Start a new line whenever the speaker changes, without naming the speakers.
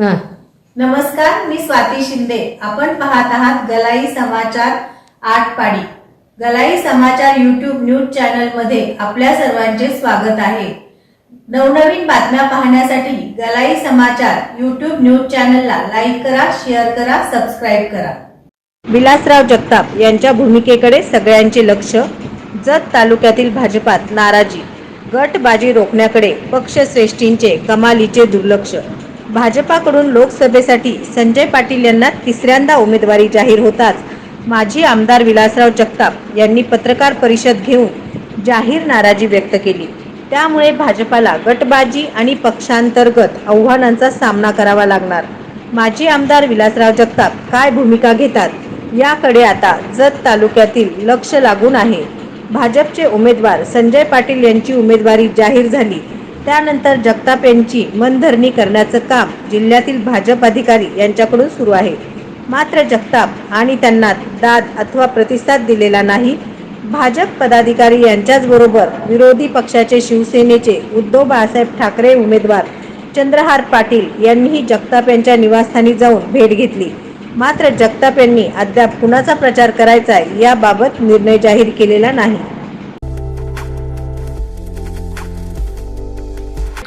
हा.
नमस्कार मी स्वाती शिंदे. आपण पाहत आहात गलाई समाचार आठ पाडी गलाई समाचार युट्यूब न्यूज चॅनलमध्ये आपल्या सर्वांचे स्वागत आहे. नवनवीन बातम्या पाहण्यासाठी गलाई समाचार युट्यूब न्यूज चॅनलला लाईक करा शेअर करा सबस्क्राईब करा.
विलासराव जगताप यांच्या भूमिकेकडे सगळ्यांचे लक्ष. जत तालुक्यातील भाजपात नाराजी. गटबाजी रोखण्याकडे पक्षश्रेष्ठींचे कमालीचे दुर्लक्ष. भाजपाकडून लोकसभेसाठी संजय पाटील यांना तिसऱ्यांदा उमेदवारी जाहीर होताच. माजी आमदार विलासराव जगताप यांनी पत्रकार परिषद घेऊन जाहीर नाराजी व्यक्त केली. त्यामुळे भाजपाला गटबाजी आणि पक्षांतर्गत आव्हानांचा सामना करावा लागणार. माजी आमदार विलासराव जगताप काय भूमिका घेतात याकडे आता जत तालुक्यातील लक्ष लागून आहे. भाजपचे उमेदवार संजय पाटील यांची उमेदवारी जाहीर झाली. त्यानंतर जगताप यांची मनधरणी करण्याचं काम जिल्ह्यातील भाजप अधिकारी यांच्याकडून सुरू आहे. मात्र जगताप आणि त्यांना दाद अथवा प्रतिसाद दिलेला नाही. भाजप पदाधिकारी यांच्याच बरोबर विरोधी पक्षाचे शिवसेनेचे उद्धव बाळासाहेब ठाकरे उमेदवार चंद्रहार पाटील यांनीही जगताप यांच्या निवासस्थानी जाऊन भेट घेतली. मात्र जगताप यांनी अद्याप कुणाचा प्रचार करायचा आहे याबाबत निर्णय जाहीर केलेला नाही.